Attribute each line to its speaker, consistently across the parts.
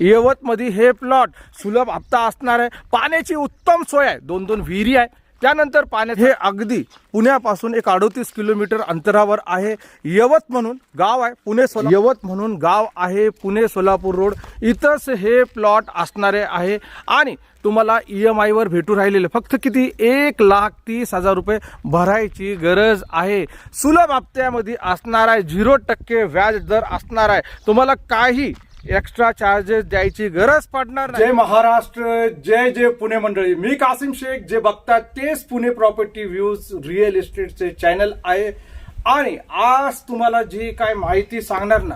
Speaker 1: यवतमध्ये हे प्लॉट सुलभ हप्ता असणार आहे. पाण्याची उत्तम सोय आहे. दोन दोन विहिरी आहे. त्यानंतर पाण्यात हे अगदी पुण्यापासून एक अडोतीस किलोमीटर अंतरावर आहे. यवत म्हणून गाव आहे. पुणे सोला यवत? म्हणून गाव आहे पुणे सोलापूर रोड. इथंच हे प्लॉट असणारे आहे. आणि तुम्हाला ई एम आयवर भेटू राहिलेले फक्त किती? एक लाख तीस हजार रुपये भरायची गरज आहे. सुलभ हप्त्यामध्ये असणार आहे. झिरो टक्के व्याज दर असणार आहे. तुम्हाला काही एक्स्ट्रा चार्जेस द्यायची गरज पडणार जय महाराष्ट्र जय जय पुणे मंडळी. मी कासिम शेख जे बघतात तेच पुणे प्रॉपर्टी व्ह्यूज रिअल इस्टेटचे चॅनल आहे. आणि आज तुम्हाला जी काय माहिती सांगणार ना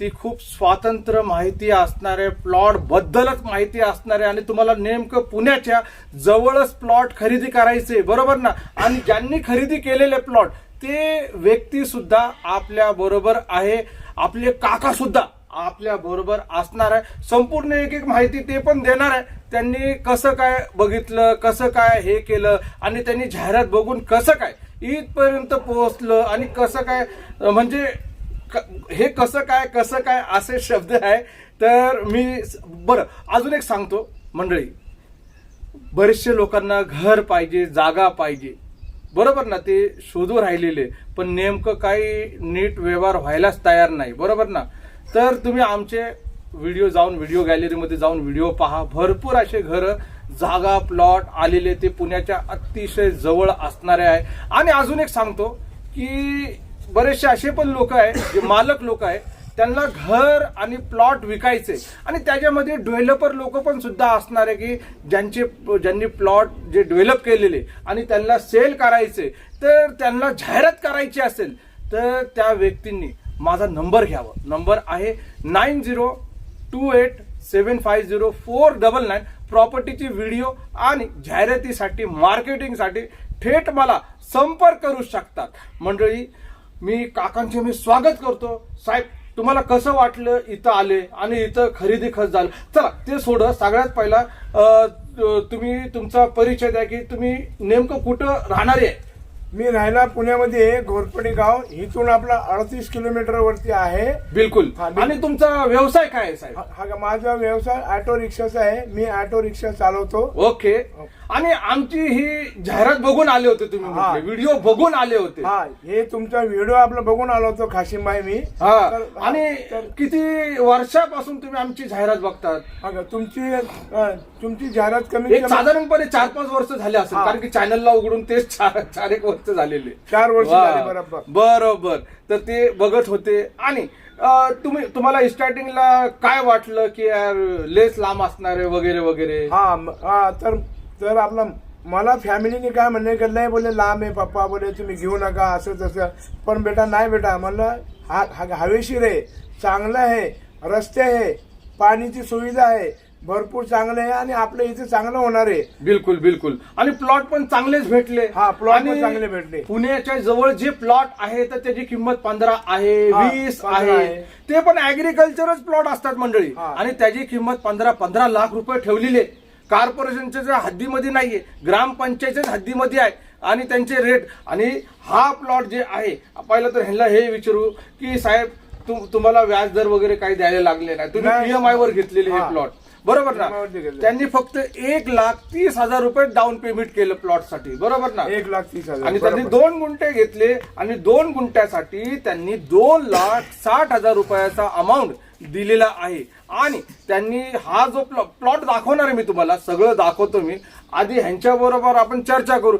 Speaker 1: ती खूप स्वातंत्र्य माहिती असणारे प्लॉट बद्दलच माहिती असणार आहे आणि तुम्हाला नेमकं पुण्याच्या जवळच प्लॉट खरेदी करायचे बरोबर ना? आणि ज्यांनी खरेदी केलेले प्लॉट ते व्यक्ती सुद्धा आपल्या बरोबर आहे. आपले काका सुद्धा आपल्या बरोबर असणार आहे. संपूर्ण एक एक माहिती ते पण देणार आहे. त्यांनी कसं काय बघितलं कसं काय हे केलं आणि त्यांनी जाहिरात बघून कसं काय इथपर्यंत पोहोचलं आणि कसं काय म्हणजे क- हे कसं काय कसं काय असे शब्द आहे. तर मी बरं अजून एक सांगतो मंडळी. बरेचसे लोकांना घर पाहिजे जागा पाहिजे. बरोबर ना ते शोधू राहिलेले. पण नेमकं काही नीट व्यवहार व्हायलाच तयार नाही. बरोबर ना? तर तुम्ही आमचे व्हिडिओ जाऊन व्हिडिओ गॅलरीमध्ये जाऊन व्हिडिओ पहा. भरपूर असे घरं जागा प्लॉट आलेले ते पुण्याच्या अतिशय जवळ असणारे आहे. आणि अजून एक सांगतो की बरेचसे असे पण लोक आहे जे मालक लोक आहे त्यांना घर आणि प्लॉट विकायचे. आणि त्याच्यामध्ये डेव्हलपर लोक पण सुद्धा असणार आहे की ज्यांचे ज्यांनी प्लॉट जे डेव्हलप केलेले आणि त्यांना सेल करायचे. तर त्यांना जाहिरात करायची असेल तर त्या व्यक्तींनी माझा नंबर घ्यावा. नंबर आहे nine zero two eight seven five zero four double nine. प्रॉपर्टीची video आणि जाहिरातीसाठी मार्केटिंगसाठी थेट मला संपर्क करू शकतात. मंडळी मी काकांचे मी स्वागत करतो. साहेब तुम्हाला कसं वाटलं इथं आले आणि इथं खरेदी खर्च झालं? चला ते सोड. सगळ्यात पहिला तुम्ही तुमचा परिचय द्या की तुम्ही नेमकं कुठं राहणारे? आहे
Speaker 2: मी राहायला पुण्यामध्ये घोरपडी गाव इथून आपला अडतीस किलोमीटर वरती आहे.
Speaker 1: बिलकुल.
Speaker 2: हा, बिलकुल.
Speaker 1: आणि तुमचा व्यवसाय काय आहे साहेब?
Speaker 2: हा हा माझा व्यवसाय ऑटो रिक्षाचा आहे. मी ऑटो रिक्षा चालवतो.
Speaker 1: ओके. आणि आमची ही जाहिरात बघून आले होते तुम्ही
Speaker 2: हा.
Speaker 1: व्हिडिओ बघून आले होते.
Speaker 2: हा हे तुमचा व्हिडिओ आपला बघून आलो होतो खाशिमबाई मी.
Speaker 1: हा.
Speaker 2: तर-
Speaker 1: आणि किती वर्षापासून तुम्ही आमची जाहिरात बघतात?
Speaker 2: तुमची अं, तुमची जाहिरात कमी
Speaker 1: एक साधारणपणे चार पाच वर्ष झाले असेल
Speaker 2: हा.
Speaker 1: कारण की चॅनलला उघडून तेच चार चार एक वर्ष झालेले.
Speaker 2: चार वर्ष
Speaker 1: वा.
Speaker 2: झाली बरोबर.
Speaker 1: बरोबर. तर ते बघत होते. आणि अं, तुम्ही तुम्हाला स्टार्टिंगला काय वाटलं की यार लेस लांब असणार आहे वगैरे वगैरे?
Speaker 2: हा म- हा तर तर आपला मला फॅमिलीने काय म्हणणे की नाही बोले लांब आहे पप्पा बोले तुम्ही घेऊ नका असं तसं. पण बेटा नाही बेटा म्हणलं हा हा- हवेशीर आहे चांगलं आहे रस्ते आहे पाणीची सुविधा आहे भरपूर चांगलं आहे आणि आपलं इथे चांगलं होणार आहे.
Speaker 1: बिलकुल बिलकुल. आणि प्लॉट पण चांगलेच भेटले.
Speaker 2: हा, plot पण चांगले भेटले.
Speaker 1: पुण्याच्या जवळ जे प्लॉट आहे तर त्याची किंमत पंधरा आहे वीस
Speaker 2: 15
Speaker 1: आहे. ते पण ऍग्रिकल्चरच प्लॉट असतात मंडळी. आणि त्याची किंमत पंधरा पंधरा लाख रुपये ठेवलेली आहे. कॉर्पोरेशनच्या ज्या हद्दीमध्ये नाहीये ग्रामपंचायतच्याच हद्दीमध्ये आहे आणि त्यांचे रेट आणि हा प्लॉट जे आहे पहिलं तर ह्यांना हे विचारू की साहेब तुम- तुम्हाला व्याज दर वगैरे काही द्यायला लागले नाही तुम्ही
Speaker 2: नाही.
Speaker 1: पीएमआय वर घेतलेले हे. प्लॉट बरोबर ना
Speaker 2: घेतले.
Speaker 1: त्यांनी फक्त एक लाख तीस हजार रुपये डाऊन पेमेंट केलं प्लॉटसाठी बरोबर ना
Speaker 2: एक लाख तीस हजार
Speaker 1: आणि त्यांनी. दोन गुंठे घेतले आणि दोन गुंठ्यासाठी त्यांनी दोन लाख साठ हजार रुपयाचा अमाऊंट दिलेला आहे. आणि त्यांनी हा जो प्लॉट दाखवणार आहे मी तुम्हाला सगळं दाखवतो मी. आधी ह्यांच्या बरोबर आपण चर्चा करू.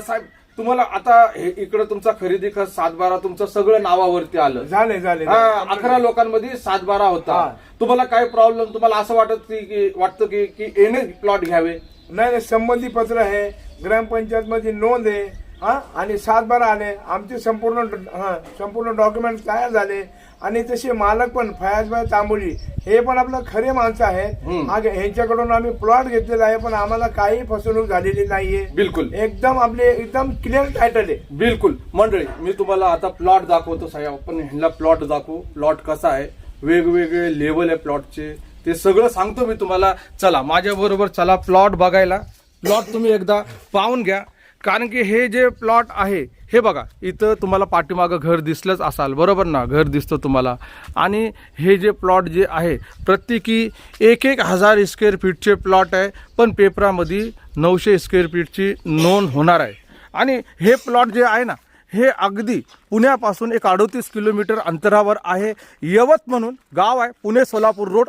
Speaker 1: साहेब तुम्हाला आता हे इकडं तुमचा खरेदी खत सातबारा तुमचं सगळं नावावरती आलं.
Speaker 2: झाले झाले.
Speaker 1: अकरा लोकांमध्ये सातबारा होता. तुम्हाला काय प्रॉब्लेम तुम्हाला असं वाटत की- की वाटतं की की एने प्लॉट घ्यावे?
Speaker 2: नाही नाही संबंधी पत्र आहे. ग्रामपंचायत मध्ये नोंद आहे. हा? आणि सात बारा आले. आमचे संपूर्ण हा संपूर्ण डॉक्युमेंट तयार झाले. आणि तसे मालक पण फयाजबाई तांबोली हे पण आपलं खरे माणसं आहेत. हा ह्यांच्याकडून आम्ही प्लॉट घेतलेला आहे पण आम्हाला काही फसवणूक झालेली नाहीये.
Speaker 1: बिलकुल.
Speaker 2: एकदम आपले एकदम क्लिअर टायटल आहे.
Speaker 1: बिलकुल. मंडळी मी तुम्हाला आता प्लॉट दाखवतो साहेब. आपण ह्यांना प्लॉट दाखवू. प्लॉट कसा आहे? वेगवेगळे लेवल आहे प्लॉटचे ते सगळं सांगतो मी तुम्हाला. चला माझ्या बरोबर चला प्लॉट बघायला. प्लॉट तुम्ही एकदा पाहून घ्या. कारण की हे जे प्लॉट आहे हे बघा इथं तुम्हाला पाठीमागं घर दिसलंच असाल बरोबर ना? घर दिसतं तुम्हाला. आणि हे जे प्लॉट जे आहे प्रत्येकी एक एक हजार स्क्वेअर फीटचे प्लॉट आहे पण पेपरामध्ये नऊशे स्क्वेअर फीटची नोंद होणार आहे. आणि हे प्लॉट जे आहे ना हे अगदी पुण्यापासून एक अडोतीस किलोमीटर अंतरावर आहे. यवत म्हणून गाव आहे पुणे सोलापूर रोड.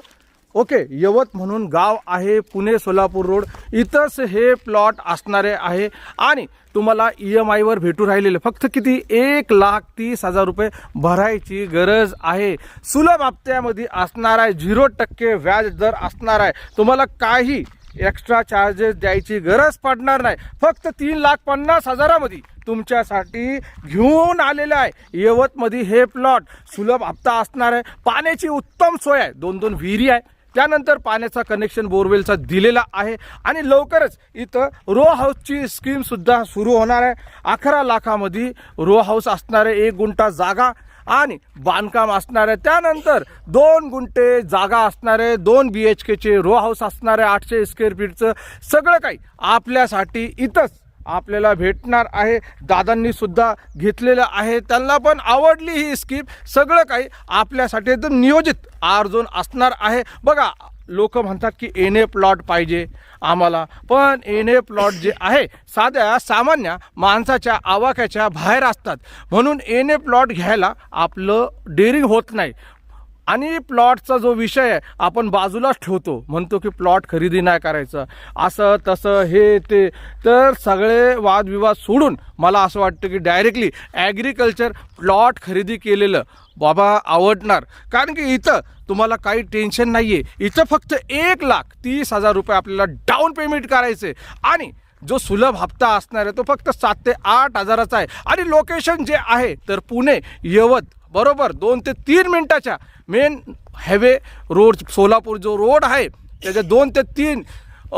Speaker 1: ओके यवत म्हणून गाव आहे पुणे सोलापूर रोड. इथंच हे प्लॉट असणारे आहे. आणि तुम्हाला ई एम आयवर भेटू राहिलेले फक्त किती? एक लाख तीस हजार रुपये भरायची गरज आहे. सुलभ हप्त्यामध्ये असणार आहे झिरो टक्के व्याज दर असणार आहे. तुम्हाला काही एक्स्ट्रा चार्जेस द्यायची गरज पडणार नाही. फक्त तीन लाख पन्नास हजारामध्ये तुमच्यासाठी घेऊन आलेलं आहे यवतमध्ये हे प्लॉट सुलभ हप्ता असणार आहे. पाण्याची उत्तम सोय आहे. दोन दोन विहिरी आहे. त्यानंतर पाण्याचा कनेक्शन बोरवेलचा दिलेला आहे आणि लवकरच इथं रो हाऊसची स्कीमसुद्धा सुरू होणार आहे. अकरा लाखामध्ये रो हाऊस असणारे एक गुंठा जागा आणि बांधकाम असणार आहे. त्यानंतर दोन गुंठे जागा असणारे दोन बी एच केचे रो हाऊस असणारे आठशे स्क्वेअर फीटचं सगळं काही आपल्यासाठी इथंच आपल्याला भेटणार आहे. दादांनी सुद्धा घेतलेलं आहे. त्यांना पण आवडली ही स्कीम. सगळं काही आपल्यासाठी एकदम नियोजित आर्जून असणार आहे. बघा लोक म्हणतात की एन ए प्लॉट पाहिजे आम्हाला. पण एन ए प्लॉट जे आहे साध्या सामान्य माणसाच्या आवाक्याच्या बाहेर असतात. म्हणून एन ए प्लॉट घ्यायला आपलं डेअरिंग होत नाही. आणि प्लॉटचा जो विषय आहे आपण बाजूलाच ठेवतो. म्हणतो की प्लॉट खरेदी नाही करायचं. असं तसं हे ते. तर सगळे वादविवाद सोडून मला असं वाटतं की डायरेक्टली ॲग्रिकल्चर प्लॉट खरेदी केलेलं बाबा आवडणार. कारण की इथं तुम्हाला काही टेन्शन नाही आहे इथं फक्त एक लाख तीस हजार रुपये आपल्याला डाऊन पेमेंट करायचे आणि जो सुलभ हप्ता असणार आहे तो फक्त सात ते आठ हजाराचा आहे. आणि लोकेशन जे आहे तर पुणे यवत बरोबर दोन ते तीन मिनटाच्या मेन हायवे रोड सोलापूर जो रोड आहे त्याच्या दोन ते तीन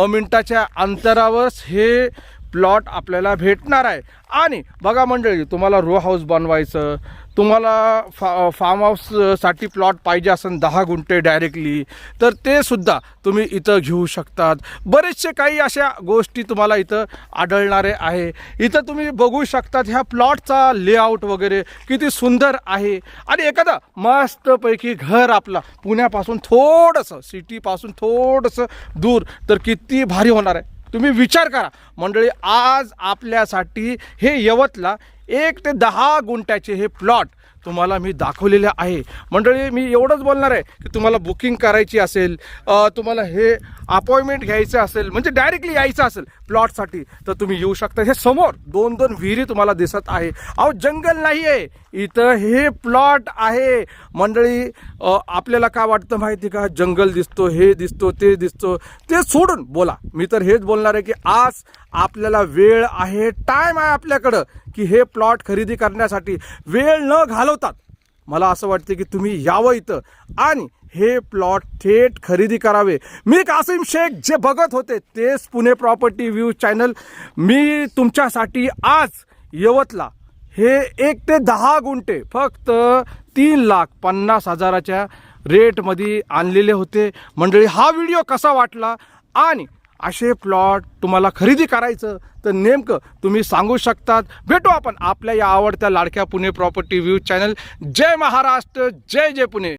Speaker 1: मिनटाच्या अंतरावर हे प्लॉट आपल्याला भेटणार आहे. आणि बघा मंडळी तुम्हाला रो हाऊस बनवायचं तुम्हाला फा फार्म हाऊससाठी प्लॉट पाहिजे असेल दहा गुंठे डायरेक्टली तर ते सुद्धा तुम्ही इथं घेऊ शकतात. बरेचसे काही अशा गोष्टी तुम्हाला इथं आढळणारे आहे. इथं तुम्ही बघू शकतात ह्या प्लॉटचा लेआउट वगैरे किती सुंदर आहे. आणि एखादा मस्तपैकी घर आपला पुण्यापासून थोडंसं सिटीपासून थोडंसं दूर तर किती भारी होणार आहे. तुम्ही विचार करा. मंडळी आज आपल्यासाठी हे यवतला एक ते दहा गुंठ्याचे हे प्लॉट तुम्हाला मी दाखवलेले आहे. मंडळी मी एवढंच बोलणार आहे की तुम्हाला बुकिंग करायची असेल तुम्हाला हे अपॉइंटमेंट घ्यायचं असेल म्हणजे डायरेक्टली यायचं असेल प्लॉटसाठी तर तुम्ही येऊ शकता. हे समोर दोन दोन विहिरी तुम्हाला दिसत आहे. अहो जंगल नाही आहे इथं हे प्लॉट आहे. मंडळी आपल्याला काय वाटतं माहिती का? जंगल दिसतो हे दिसतो ते दिसतो. ते सोडून बोला. मी तर हेच बोलणार आहे की आज आपल्याला वेळ आहे टाईम आहे आपल्याकडं की हे प्लॉट खरेदी करण्यासाठी वेळ न घालवतात. मला असं वाटतं की तुम्ही यावं इथं. आणि हे प्लॉट थेट खरेदी करावे. मी कासिम शेख जे बघत होते तेच पुणे प्रॉपर्टी व्ह्यू चॅनल मी तुमच्यासाठी आज यवतला हे एक ते दहा गुंठे फक्त तीन लाख पन्नास हजाराच्या रेटमध्ये आणलेले होते. मंडळी हा व्हिडिओ कसा वाटला? आणि असे प्लॉट तुम्हाला खरेदी करायचं तर नेमकं तुम्ही सांगू शकतात. भेटू आपण आपल्या या आवडत्या लाडक्या पुणे प्रॉपर्टी व्ह्यू चॅनल जय महाराष्ट्र जय जय पुणे.